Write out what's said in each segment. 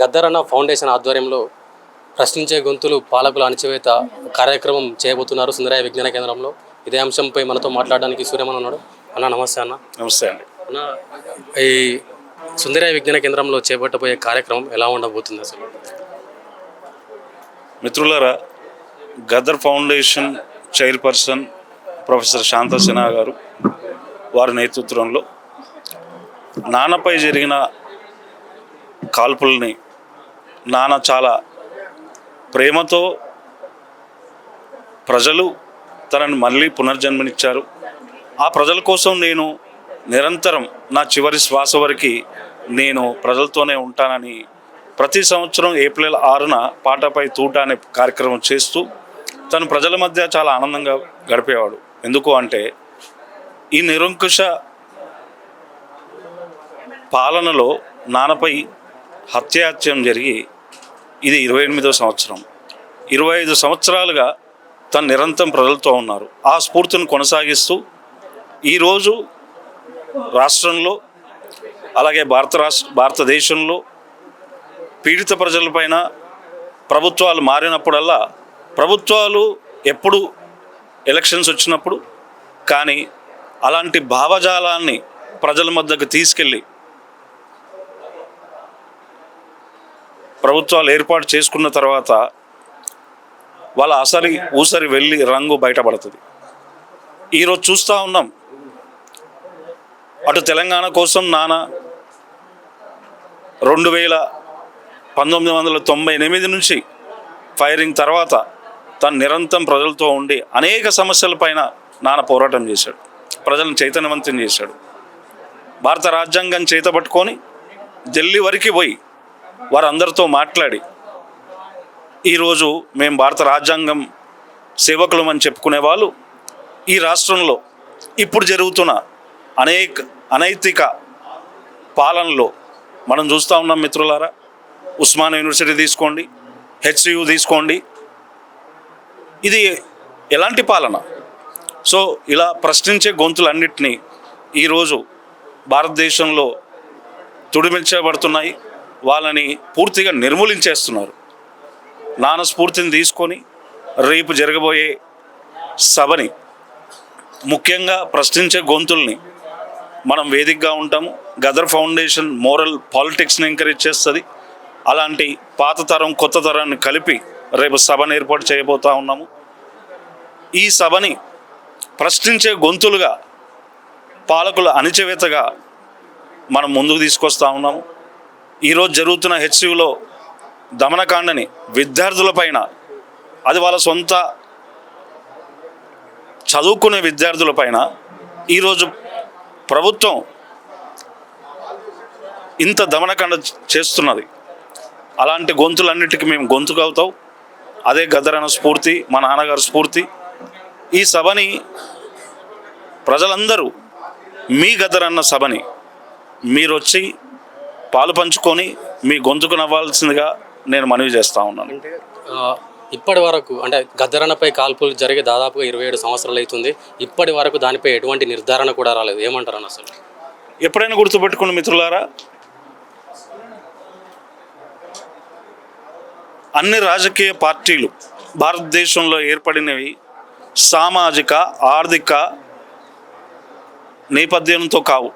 గద్దరన్న ఫౌండేషన్ ఆధ్వర్యంలో ప్రశ్నించే గొంతులు పాలకుల అణచివేత కార్యక్రమం చేయబోతున్నారు సుందరయ్య విజ్ఞాన కేంద్రంలో. ఇదే అంశంపై మనతో మాట్లాడడానికి సూర్యమన్ ఉన్నాడు. అన్న నమస్తే అన్న. నమస్తే అండి. అన్న ఈ సుందరయ్య విజ్ఞాన కేంద్రంలో చేపట్టబోయే కార్యక్రమం ఎలా ఉండబోతుంది అసలు? మిత్రులారా Gaddar foundation chairperson professor Shanta Sinha గారు వారి నేతృత్వంలో నాన్నపై జరిగిన కాల్పుల్ని నాన్న చాలా ప్రేమతో ప్రజలు తనని మళ్ళీ పునర్జన్మనిచ్చారు. ఆ ప్రజల కోసం నేను నిరంతరం నా చివరి శ్వాస వరకు నేను ప్రజలతోనే ఉంటానని ప్రతి సంవత్సరం ఏప్రిల్ ఆరున పాటపై తూట అనే కార్యక్రమం చేస్తూ తను ప్రజల మధ్య చాలా ఆనందంగా గడిపేవాడు. ఎందుకు అంటే ఈ నిరంకుశ పాలనలో నాన్నపై హత్యాత్యం జరిగి ఇది ఇరవై ఎనిమిదో సంవత్సరం. ఇరవై ఐదు సంవత్సరాలుగా తను నిరంతరం ప్రజలతో ఉన్నారు. ఆ స్ఫూర్తిని కొనసాగిస్తూ ఈరోజు రాష్ట్రంలో అలాగే భారత రాష్ట్ర భారతదేశంలో పీడిత ప్రజలపైన ప్రభుత్వాలు మారినప్పుడల్లా ప్రభుత్వాలు ఎప్పుడు ఎలక్షన్స్ వచ్చినప్పుడు కానీ అలాంటి భావజాలాన్ని ప్రజల మధ్యకు తీసుకెళ్ళి ప్రభుత్వాలు ఏర్పాటు చేసుకున్న తర్వాత వాళ్ళ అసరి ఊసరి వెళ్ళి రంగు బయటపడుతుంది. ఈరోజు చూస్తూ ఉన్నాం. అటు తెలంగాణ కోసం నాన్న రెండు వేల పంతొమ్మిది వందల తొంభై ఎనిమిది నుంచి ఫైరింగ్ తర్వాత తను నిరంతరం ప్రజలతో ఉండి అనేక సమస్యలపైన నాన్న పోరాటం చేశాడు. ప్రజలను చైతన్యవంతం చేశాడు. భారత రాజ్యాంగం చేతపట్టుకొని ఢిల్లీ వరకు పోయి వారందరితో మాట్లాడి ఈరోజు మేము భారత రాజ్యాంగం సేవకులమని చెప్పుకునే వాళ్ళు ఈ రాష్ట్రంలో ఇప్పుడు జరుగుతున్న అనేక అనైతిక పాలనలో మనం చూస్తూ ఉన్నాం మిత్రులారా. ఉస్మాన్ యూనివర్సిటీ తీసుకోండి హెచ్సియు తీసుకోండి. ఇది ఎలాంటి పాలన? సో ఇలా ప్రశ్నించే గొంతులన్నింటినీ ఈరోజు భారతదేశంలో తుడిమిల్చబడుతున్నాయి వాళ్ళని పూర్తిగా నిర్మూలించేస్తున్నారు. నాన్న స్ఫూర్తిని తీసుకొని రేపు జరగబోయే సభని ముఖ్యంగా ప్రశ్నించే గొంతుల్ని మనం వేదికగా ఉంటాము. గదర్ ఫౌండేషన్ మోరల్ పాలిటిక్స్ని ఎంకరేజ్ చేస్తుంది. అలాంటి పాత తరం కొత్త తరాన్ని కలిపి రేపు సభను ఏర్పాటు చేయబోతా ఉన్నాము. ఈ సభని ప్రశ్నించే గొంతులుగా పాలకుల అణిచివేతగా మనం ముందుకు తీసుకొస్తా ఉన్నాము. ఈరోజు జరుగుతున్న హెచ్సియులో దమనకాండని విద్యార్థులపైన అది వాళ్ళ సొంత చదువుకునే విద్యార్థులపైన ఈరోజు ప్రభుత్వం ఇంత దమనకాండ చేస్తున్నది. అలాంటి గొంతులన్నిటికీ మేము గొంతుకవుతాం. అదే గదరన స్ఫూర్తి మా నాన్నగారు స్ఫూర్తి. ఈ సభని ప్రజలందరూ మీ గదరన్న సభని మీరు వచ్చి పాలు పంచుకొని మీ గొంతుకు నవ్వాల్సిందిగా నేను మనవి చేస్తూ ఉన్నాను. అంటే ఇప్పటి వరకు అంటే గద్దరన్నపై కాల్పులు జరిగి దాదాపుగా ఇరవై ఏడు సంవత్సరాలు అవుతుంది. ఇప్పటి వరకు దానిపై ఎటువంటి నిర్ధారణ కూడా రాలేదు. ఏమంటారు అన్న అసలు? ఎప్పుడైనా గుర్తుపెట్టుకున్న మిత్రులారా? అన్ని రాజకీయ పార్టీలు భారతదేశంలో ఏర్పడినవి సామాజిక ఆర్థిక నేపథ్యంతో కావు.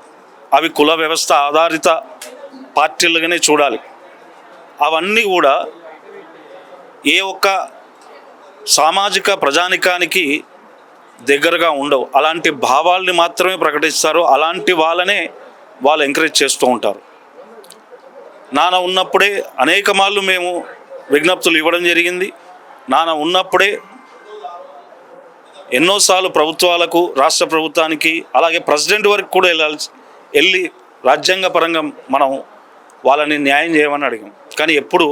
అవి కుల వ్యవస్థ ఆధారిత పార్టీలుగానే చూడాలి. అవన్నీ కూడా ఏ ఒక్క సామాజిక ప్రజానికానికి దగ్గరగా ఉండవు. అలాంటి భావాల్ని మాత్రమే ప్రకటిస్తారు. అలాంటి వాళ్ళనే వాళ్ళు ఎంకరేజ్ చేస్తూ ఉంటారు. నాన్న ఉన్నప్పుడే అనేక మార్లు మేము విజ్ఞప్తులు ఇవ్వడం జరిగింది. నాన్న ఉన్నప్పుడే ఎన్నోసార్లు ప్రభుత్వాలకు రాష్ట్ర ప్రభుత్వానికి అలాగే ప్రెసిడెంట్ వరకు కూడా వెళ్ళాల్సి వెళ్ళి రాజ్యాంగ పరంగా మనం వాళ్ళని న్యాయం చేయమని అడిగాం. కానీ ఎప్పుడు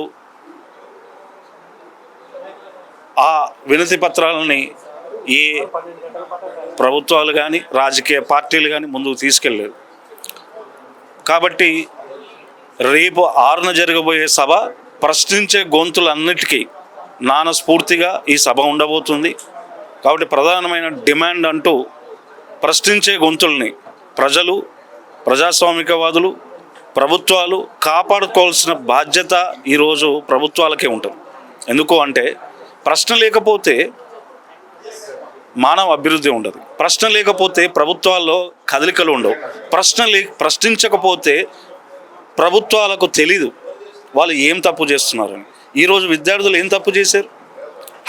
ఆ వినతి పత్రాలని ఏ ప్రభుత్వాలు కానీ రాజకీయ పార్టీలు కానీ ముందుకు తీసుకెళ్ళలేదు. కాబట్టి రేపు ఆరున జరగబోయే సభ ప్రశ్నించే గొంతులన్నిటికీ నానస్ఫూర్తిగా ఈ సభ ఉండబోతుంది. కాబట్టి ప్రధానమైన డిమాండ్ అంటూ ప్రశ్నించే గొంతుల్ని ప్రజలు ప్రజాస్వామికవాదులు ప్రభుత్వాలు కాపాడుకోవాల్సిన బాధ్యత ఈరోజు ప్రభుత్వాలకే ఉంటుంది. ఎందుకు అంటే ప్రశ్న లేకపోతే మానవ అభివృద్ధి ఉండదు. ప్రశ్న లేకపోతే ప్రభుత్వాల్లో కదలికలు ఉండవు. ప్రశ్న లే ప్రశ్నించకపోతే ప్రభుత్వాలకు తెలీదు వాళ్ళు ఏం తప్పు చేస్తున్నారని ఈరోజు విద్యార్థులు ఏం తప్పు చేశారు?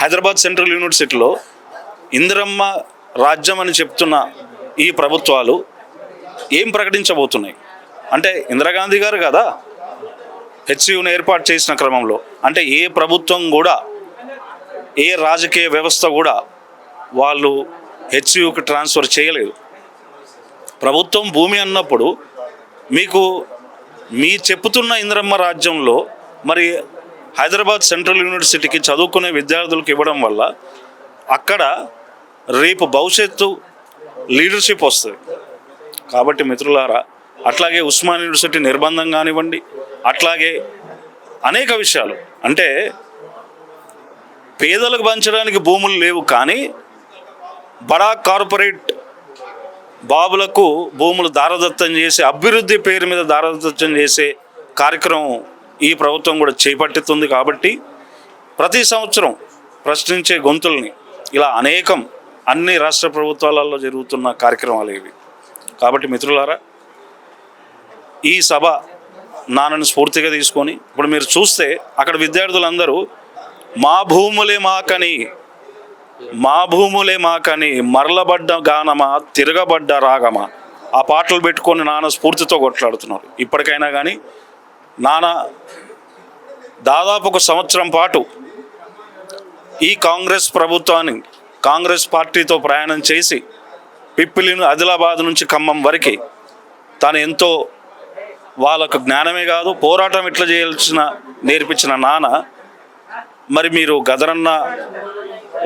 హైదరాబాద్ సెంట్రల్ యూనివర్సిటీలో ఇందిరమ్మ రాజ్యం అని చెప్తున్న ఈ ప్రభుత్వాలు ఏం ప్రకటించబోతున్నాయి? అంటే ఇందిరాగాంధీ గారు కదా హెచ్సియుని ఏర్పాటు చేసిన క్రమంలో. అంటే ఏ ప్రభుత్వం కూడా ఏ రాజకీయ వ్యవస్థ కూడా వాళ్ళు హెచ్యుకి ట్రాన్స్ఫర్ చేయలేదు. ప్రభుత్వం భూమి అన్నప్పుడు మీకు మీ చెప్పుతున్న ఇంద్రమ్మ రాజ్యంలో మరి హైదరాబాద్ సెంట్రల్ యూనివర్సిటీకి చదువుకునే విద్యార్థులకు ఇవ్వడం వల్ల అక్కడ రేపు భవిష్యత్తు లీడర్షిప్ వస్తుంది. కాబట్టి మిత్రులారా అట్లాగే ఉస్మాన్ యూనివర్సిటీ నిర్బంధం కానివ్వండి అట్లాగే అనేక విషయాలు. అంటే పేదలకు పంచడానికి భూములు లేవు కానీ బడా కార్పొరేట్ బాబులకు భూములు దారదత్తం చేసి అభివృద్ధి పేరు మీద దారదత్తం చేసే కార్యక్రమం ఈ ప్రభుత్వం కూడా చేపట్టుతుంది కాబట్టి ప్రతి సంవత్సరం ప్రశ్నించే గొంతుల్ని ఇలా అనేకం అన్ని రాష్ట్ర ప్రభుత్వాలలో జరుగుతున్న కార్యక్రమాలు ఇవి. కాబట్టి మిత్రులారా ఈ సభ నాన్నను స్ఫూర్తిగా తీసుకొని ఇప్పుడు మీరు చూస్తే అక్కడ విద్యార్థులందరూ మా భూములే మాకని మా భూములే మాకని మరలబడ్డ గానమా తిరగబడ్డ రాగమా? ఆ పాటలు పెట్టుకొని నాన్న స్ఫూర్తితో కొట్లాడుతున్నారు. ఇప్పటికైనా కానీ నాన్న దాదాపు ఒక సంవత్సరం పాటు ఈ కాంగ్రెస్ ప్రభుత్వాన్ని కాంగ్రెస్ పార్టీతో ప్రయాణం చేసి పిప్పిలిని ఆదిలాబాద్ నుంచి ఖమ్మం వరకు తాను ఎంతో వాళ్ళకు జ్ఞానమే కాదు పోరాటం ఎట్లా చేయాల్సిన నేర్పించిన నాన్న. మరి మీరు గదరన్న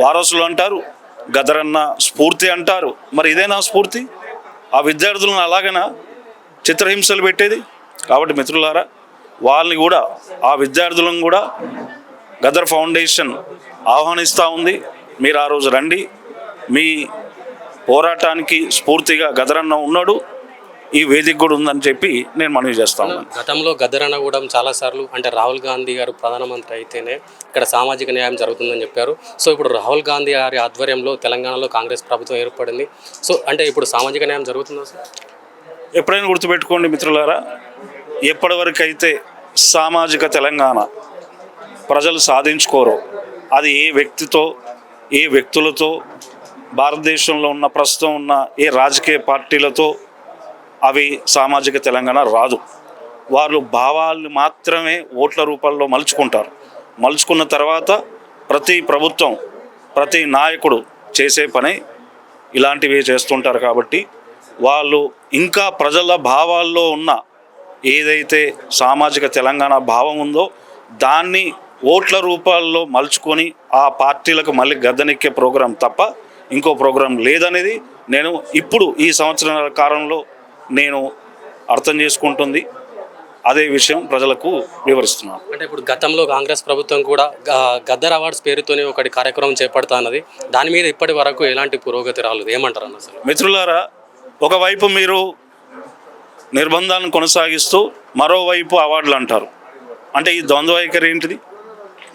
వారసులు అంటారు గదరన్న స్ఫూర్తి అంటారు. మరి ఇదేనా స్ఫూర్తి? ఆ విద్యార్థులను అలాగనా చిత్రహింసలు పెట్టేది? కాబట్టి మిత్రులారా వాళ్ళని కూడా ఆ విద్యార్థులను కూడా గదర్ ఫౌండేషన్ ఆహ్వానిస్తూ ఉంది. మీరు ఆ రోజు రండి. మీ పోరాటానికి స్ఫూర్తిగా గదరన్న ఉన్నాడు. ఈ వేదిక కూడా ఉందని చెప్పి నేను మనవి చేస్తా ఉన్నాను. గతంలో గద్దరనగూడెం చాలాసార్లు అంటే రాహుల్ గాంధీ గారు ప్రధానమంత్రి అయితేనే ఇక్కడ సామాజిక న్యాయం జరుగుతుందని చెప్పారు. సో ఇప్పుడు రాహుల్ గాంధీ గారి ఆధ్వర్యంలో తెలంగాణలో కాంగ్రెస్ ప్రభుత్వం ఏర్పడింది. సో అంటే ఇప్పుడు సామాజిక న్యాయం జరుగుతుందా సార్? ఎప్పుడైనా గుర్తుపెట్టుకోండి మిత్రులారా ఎప్పటివరకు అయితే సామాజిక తెలంగాణ ప్రజలు సాధించుకోరో అది ఏ వ్యక్తితో ఏ వ్యక్తులతో భారతదేశంలో ఉన్న ప్రస్తుతం ఉన్న ఏ రాజకీయ పార్టీలతో అవి సామాజిక తెలంగాణ రాదు. వాళ్ళు భావాలు మాత్రమే ఓట్ల రూపంలో మలుచుకుంటారు. మలుచుకున్న తర్వాత ప్రతి ప్రభుత్వం ప్రతి నాయకుడు చేసే పని ఇలాంటివి చేస్తుంటారు కాబట్టి వాళ్ళు ఇంకా ప్రజల భావాల్లో ఉన్న ఏదైతే సామాజిక తెలంగాణ భావం ఉందో దాన్ని ఓట్ల రూపాల్లో మలుచుకొని ఆ పార్టీలకు మళ్ళీ గద్దెనెక్కే ప్రోగ్రాం తప్ప ఇంకో ప్రోగ్రాం లేదనేది నేను ఇప్పుడు ఈ సంవత్సరాల కాలంలో నేను అర్థం చేసుకుంటుంది. అదే విషయం ప్రజలకు వివరిస్తున్నాను. అంటే ఇప్పుడు గతంలో కాంగ్రెస్ ప్రభుత్వం కూడా గద్దర్ అవార్డ్స్ పేరుతోనే ఒకటి కార్యక్రమం చేపడతా అన్నది దాని మీద ఇప్పటి వరకు ఎలాంటి పురోగతి రాలేదు. ఏమంటారు అన్న మిత్రులారా ఒకవైపు మీరు నిర్బంధాలను కొనసాగిస్తూ మరోవైపు అవార్డులు అంటారు. అంటే ఈ ద్వంద్వ వైఖరి ఏంటిది?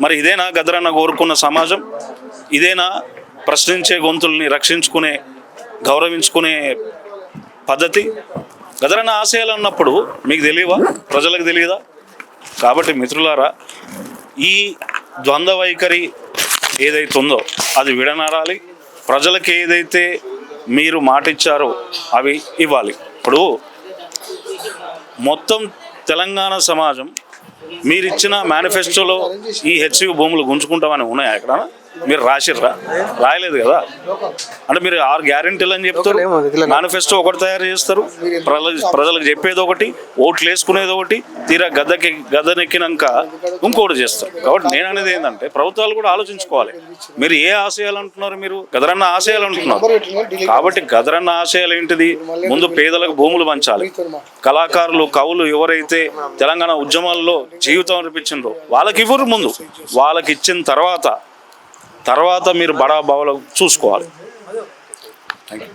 మరి ఇదేనా గదరన్న కోరుకున్న సమాజం? ఇదేనా ప్రశ్నించే గొంతుల్ని రక్షించుకునే గౌరవించుకునే పద్ధతి. గదరన్న ఆశయాలు అన్నప్పుడు మీకు తెలియవా? ప్రజలకు తెలియదా? కాబట్టి మిత్రులారా ఈ ద్వంద్వ వైఖరి ఏదైతే ఉందో అది విడనారాలి. ప్రజలకు ఏదైతే మీరు మాటిచ్చారో అవి ఇవ్వాలి. ఇప్పుడు మొత్తం తెలంగాణ సమాజం మీరిచ్చిన మేనిఫెస్టోలో ఈ హెచ్యు భూములు గుంజుకుంటామని ఉన్నాయా ఎక్కడ మీరు రాసిర్రా? రాయలేదు కదా? అంటే మీరు ఆరు గ్యారెంటీలు అని చెప్తారు. మేనిఫెస్టో ఒకటి తయారు చేస్తారు. ప్రజల ప్రజలకు చెప్పేది ఒకటి ఓట్లు వేసుకునేది ఒకటి తీరా గద్దకి గద్దెనెక్కినాక ఇంకోటి చేస్తారు. కాబట్టి నేను అనేది ఏంటంటే ప్రభుత్వాలు కూడా ఆలోచించుకోవాలి. మీరు ఏ ఆశయాలు అంటున్నారు మీరు? గదరన్న ఆశయాలు అంటున్నారు. కాబట్టి గదరన్న ఆశయాలు ఏంటిది? ముందు పేదలకు భూములు పంచాలి. కళాకారులు కవులు ఎవరైతే తెలంగాణ ఉద్యమాల్లో జీవితం అనిపించిండ్రో వాళ్ళకి ఇవ్వరు ముందు. వాళ్ళకి ఇచ్చిన తర్వాత తర్వాత మీరు బడా బావులు చూసుకోవాలి. Thank you